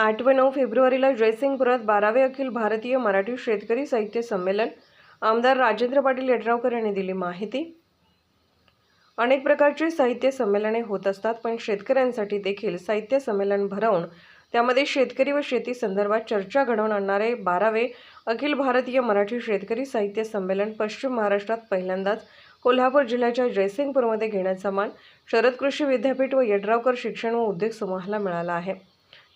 आठ व नऊ फेब्रुवारीला जयसिंगपुरात बारावे अखिल भारतीय मराठी शेतकरी साहित्य संमेलन. आमदार राजेंद्र पाटील यड्रावकर यांनी दिली माहिती. अनेक प्रकारची साहित्य संमेलने होत असतात पण शेतकऱ्यांसाठी देखील साहित्य संमेलन भरवून त्यामध्ये शेतकरी व शेती संदर्भात चर्चा घडवून आणणारे बारावे अखिल भारतीय मराठी शेतकरी साहित्य संमेलन पश्चिम महाराष्ट्रात पहिल्यांदाच कोल्हापूर जिल्ह्याच्या जयसिंगपूरमध्ये घेण्याचा मान शरद कृषी विद्यापीठ व यड्रावकर शिक्षण व उद्योग समूहाला मिळाला आहे.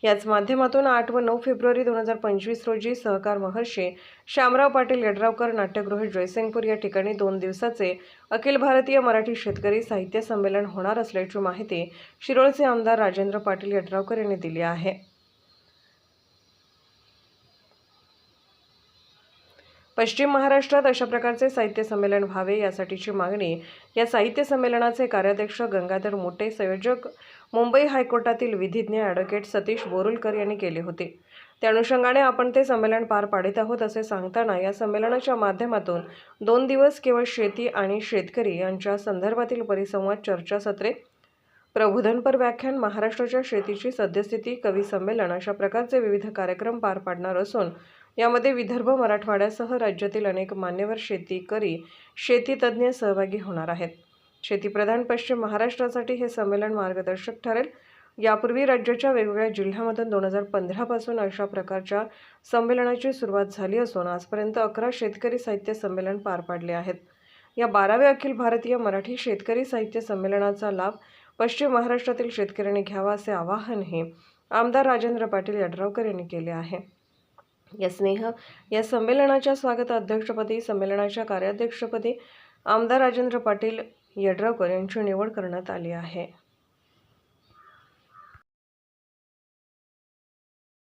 याच माध्यमातून आठ व नऊ फेब्रुवारी दोन हजार पंचवीस रोजी सहकार महर्षी श्यामराव पाटील यड्रावकर नाट्यगृह जयसिंगपूर या ठिकाणी दोन दिवसाचे अखिल भारतीय मराठी शेतकरी साहित्य संमेलन होणार असल्याची माहिती शिरोळचे आमदार राजेंद्र पाटील यड्रावकर यांनी दिली आहे. पश्चिम महाराष्ट्रात अशा प्रकारचे साहित्य संमेलन व्हावे यासाठीची मागणी या साहित्य संमेलनाचे कार्याध्यक्ष गंगाधर मोटे संयोजक मुंबई हायकोर्टातील विधिज्ञ ॲडव्होकेट सतीश बोरुलकर यांनी केले होते. त्या अनुषंगाने आपण ते संमेलन पार पाडित आहोत असे सांगताना या संमेलनाच्या माध्यमातून दोन दिवस केवळ शेती आणि शेतकरी यांच्या संदर्भातील परिसंवाद चर्चासत्रे प्रबोधनपर व्याख्यान महाराष्ट्राच्या शेतीची सद्यस्थिती कवी संमेलन अशा प्रकारचे विविध कार्यक्रम पार पाडणार असून यामध्ये विदर्भ मराठवाड्यासह राज्यातील अनेक मान्यवर शेतीकरी शेतीतज्ज्ञ सहभागी होणार आहेत. शेतीप्रधान पश्चिम महाराष्ट्रासाठी हे संमेलन मार्गदर्शक ठरेल. यापूर्वी राज्याच्या वेगवेगळ्या जिल्ह्यामधून दोन हजार पंधरापासून अशा प्रकारच्या संमेलनाची सुरुवात झाली असून आजपर्यंत अकरा शेतकरी साहित्य संमेलन पार पाडले आहेत. या बाराव्या अखिल भारतीय मराठी शेतकरी साहित्य संमेलनाचा लाभ पश्चिम महाराष्ट्रातील शेतकऱ्यांनी घ्यावा असे आवाहनही आमदार राजेंद्र पाटील यड्रावकर यांनी केले आहे. या स्नेह या संमेलनाच्या स्वागत अध्यक्षपदी संमेलनाच्या कार्याध्यक्षपदी आमदार राजेंद्र पाटील यड्रावकर यांची निवड करण्यात आली आहे.